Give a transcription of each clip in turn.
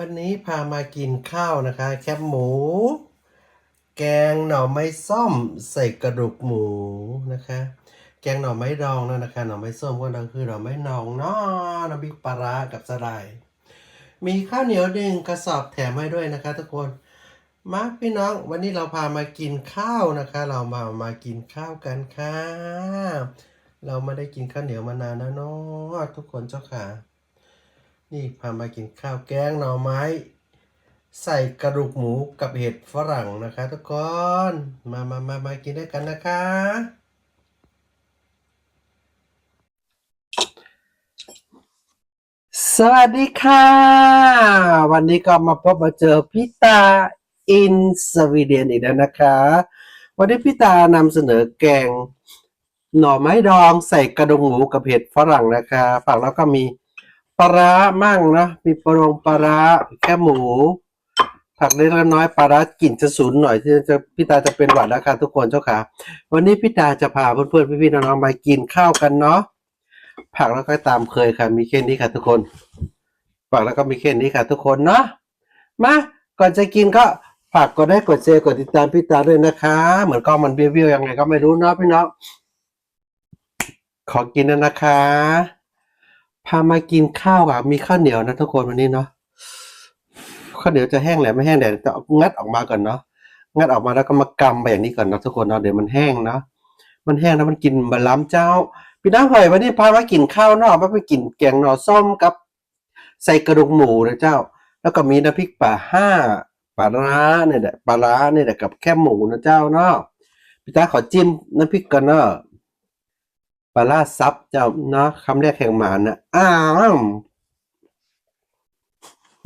วันนี้พามากินข้าวนะคะ แคบหมู แกงหน่อไม้ส้มใส่กระดูกหมูนะคะ แกงหน่อไม้ดองนั่นนะคะ หน่อไม้ส้มก็คือหน่อไม้นองเนาะน้ำพริกปลาร้ากับสลาย มีข้าวเหนียวหนึ่งกระสอบแถมให้ด้วยนะคะ ทุกคนมาพี่น้อง วันนี้เราพามากินข้าวนะคะ เรามามากินข้าวกันค่ะเราไม่ได้กินข้าวเหนียวมานานแล้วเนาะทุกคนเจ้าค่ะ นี่พามากินข้าวแกงหน่อไม้ ใส่กระดูกหมูกับเห็ดฝรั่งนะคะ ทุกคน มามามามากินด้วยกันนะคะ สวัสดีค่ะ วันนี้ก็มาพบมาเจอพี่ตาอินสวีเดนอีกแล้วนะคะ วันนี้พี่ตานำเสนอแกง หน่อไม้ดองใส่กระดูกหมูกับเห็ดฝรั่งนะคะ ฝั่งแล้วก็มี ปลาร้ามั่งนะมีปลารงปลาร้าแค่หมู ผักเล็กและน้อยปลาร้ากลิ่นจะสูนหน่อยที่จะพี่ตาจะเป็นหวัดแล้วค่ะทุกคนเจ้าค่ะ วันนี้พี่ตาจะพาเพื่อนๆพี่ๆน้องๆมากินข้าวกันเนาะผักแล้วก็ตามเคยค่ะ มีแค่นี้ค่ะทุกคนผักแล้วก็มีแค่นี้ค่ะ ทุกคนเนาะมาก่อนจะกินก็ฝากกดได้กดแชร์กดติดตามพี่ตาด้วยนะคะ เหมือนกล้องมันเบี้ยวๆยังไงก็ไม่รู้เนาะพี่น้องขอกินนะนะคะ พามากินข้าวกับมีข้าวเหนียวนะทุกคนวันนี้เนาะข้าวเหนียวจะแห้งแหละไม่แห้งเดี๋ยวจะเอางัดออกมาก่อนเนาะงัดออกมาแล้วก็มากำไปอย่างนี้ก่อนเนาะทุกคนเนาะเดี๋ยวมันแห้งเนาะมันแห้งแล้วมันกินบะล้ำเจ้า พี่น้องหอยวันนี้พามากินข้าวนอกมาไปกินแกงหน่อส้มกับ ใส่กระดูกหมูนะเจ้า แล้วก็มีน้ำพริกป่าห้าปลาร้าเนี่ยแหละปลาร้าเนี่ยแหละกับแค่หมูนะเจ้าเนาะพี่ตาขอจิ้มน้ำพริกกันเนาะ ปลาซับเจ้าเนาะคำแรกแห่งหมานะอ้าว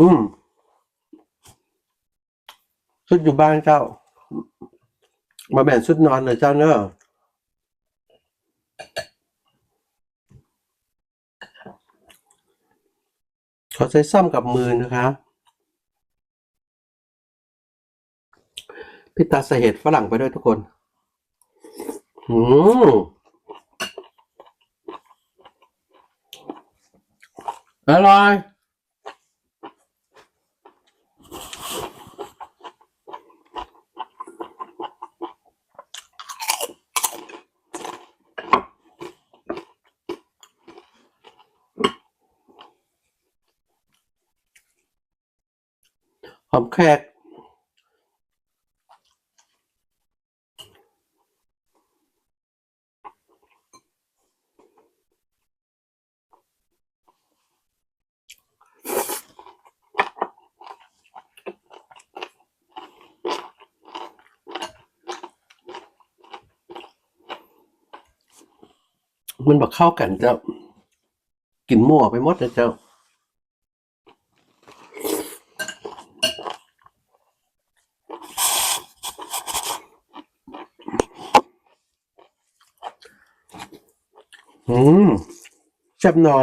อืมชุดอยู่บ้านเจ้า มาแบ่งชุดนอนเลยเจ้าเนอะขอใช้ซ่อมกับมือนะคะพี่ตาใส่เห็ดฝรั่งไปด้วยทุกคน อืม อร่อยหอมแขก มันบอกเข้ากันเจ้า กินมั่วไปหมดนะเจ้า อืมแซ่บหนอ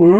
อื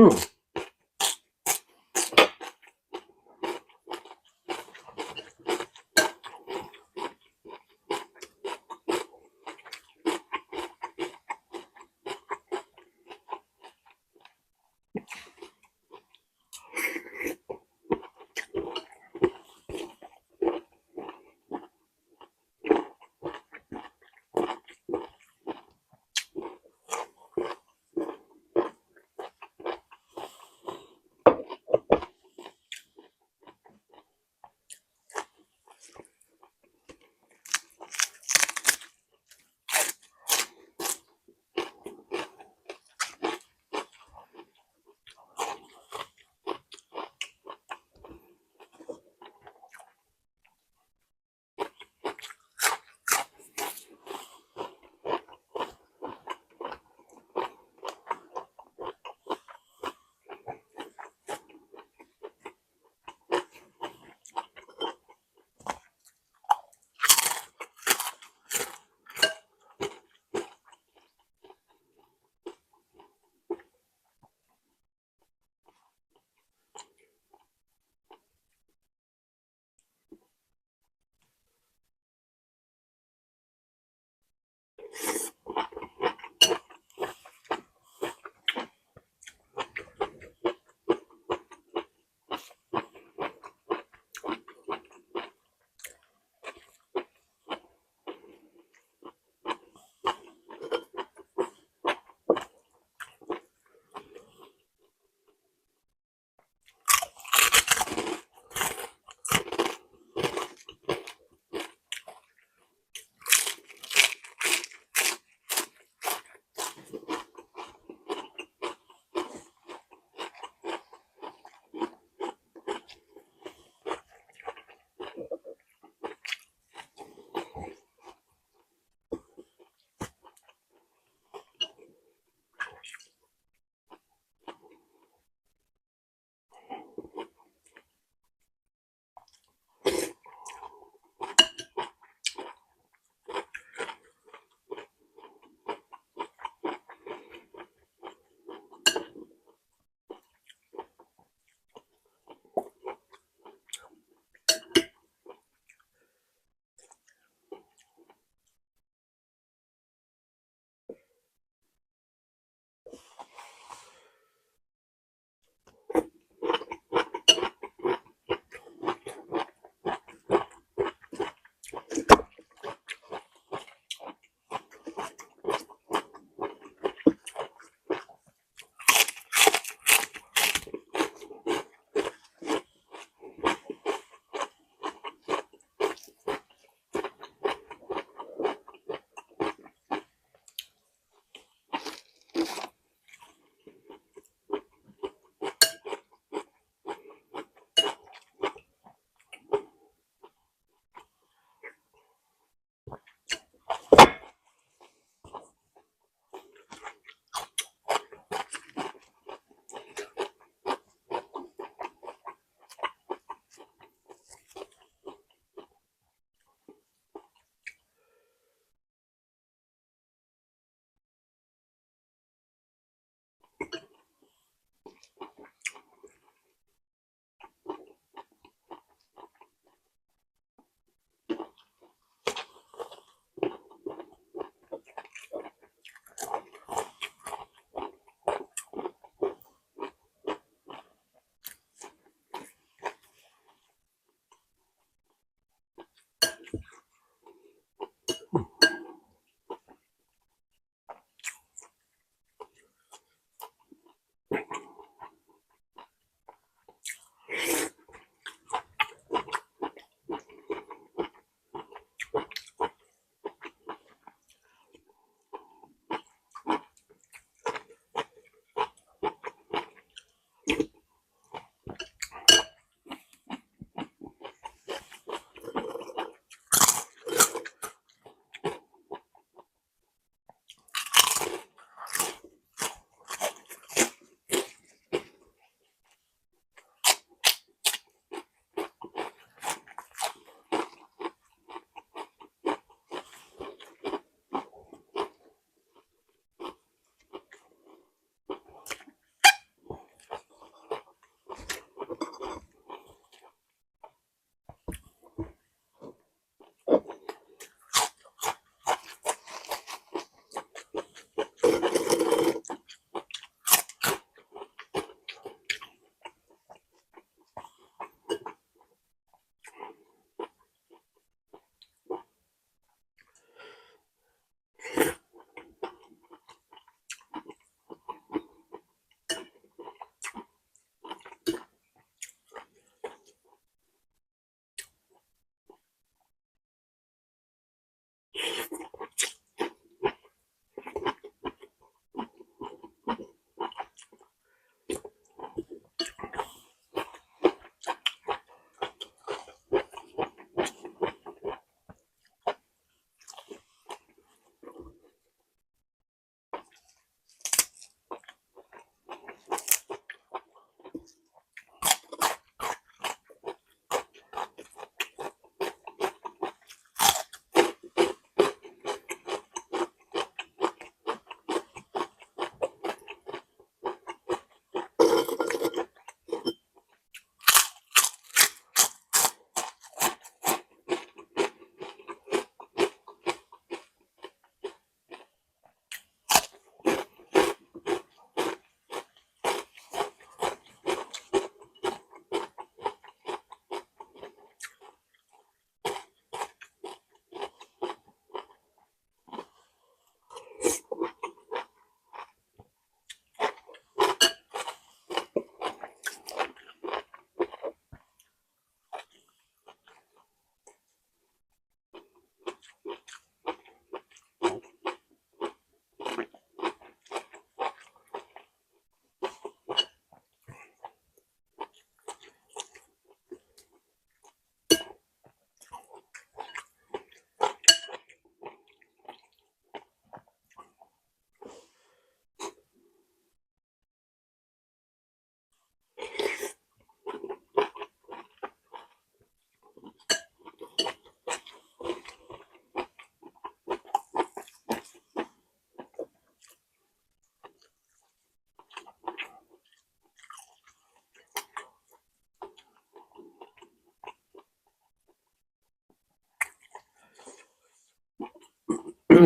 ถ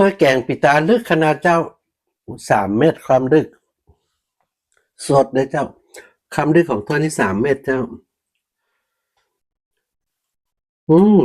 ้วยแกงปิตาลึกขนาดเจ้าสามเม็ดความลึก สดเลยเจ้าคำลึกของถ้วยนี่สามเม็ดเจ้า อืม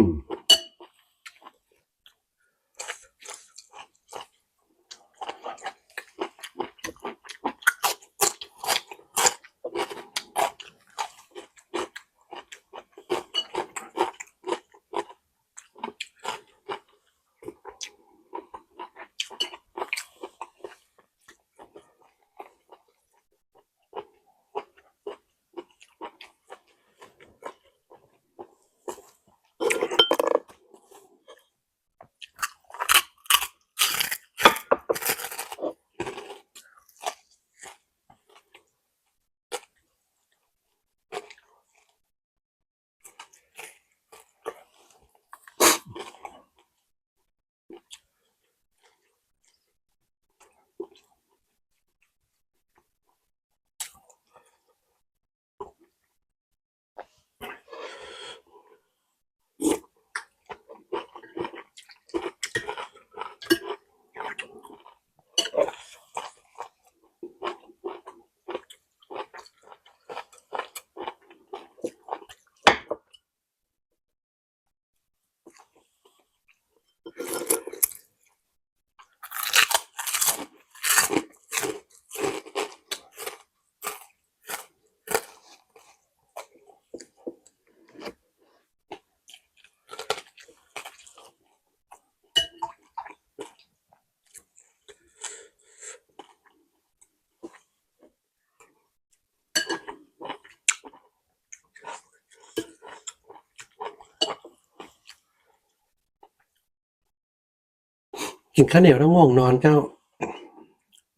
กินข้าวเหนียวแล้วง่วงนอนเจ้า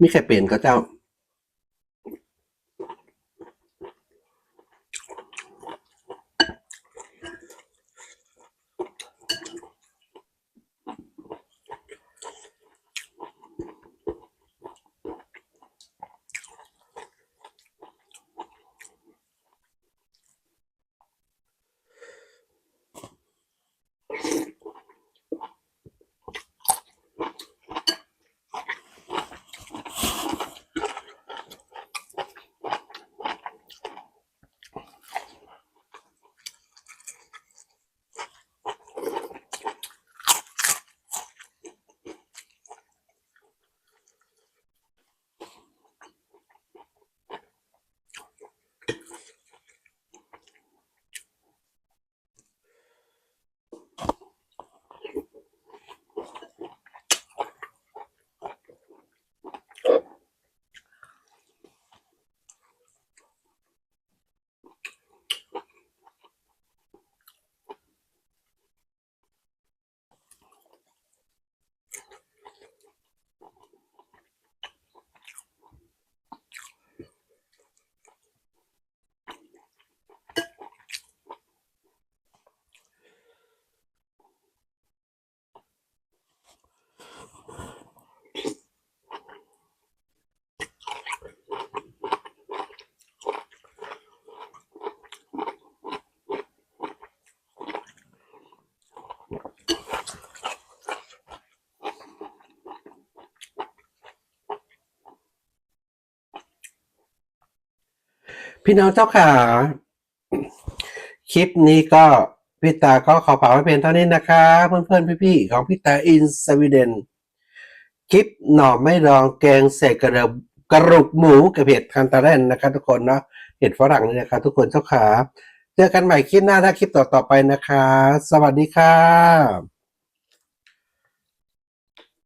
มีใครเปลี่ยนก็เจ้า พี่น้องเจ้าขาคลิปนี้ก็พี่ตาก็ขอฝากไว้เพียงเท่านี้นะคะ เพื่อนๆพี่ๆของพี่ตาอินสวีเดนคลิปหน่อไม่รองแกงใส่กระดูกกระดูกหมูกับเห็ดคันตาแรนนะคะทุกคนเนาะเห็ดฝรั่งนี่นะคะทุกคนเจ้าขาเจอกันใหม่คลิปหน้าถ้าคลิปต่อๆไปนะคะ สวัสดีค่ะ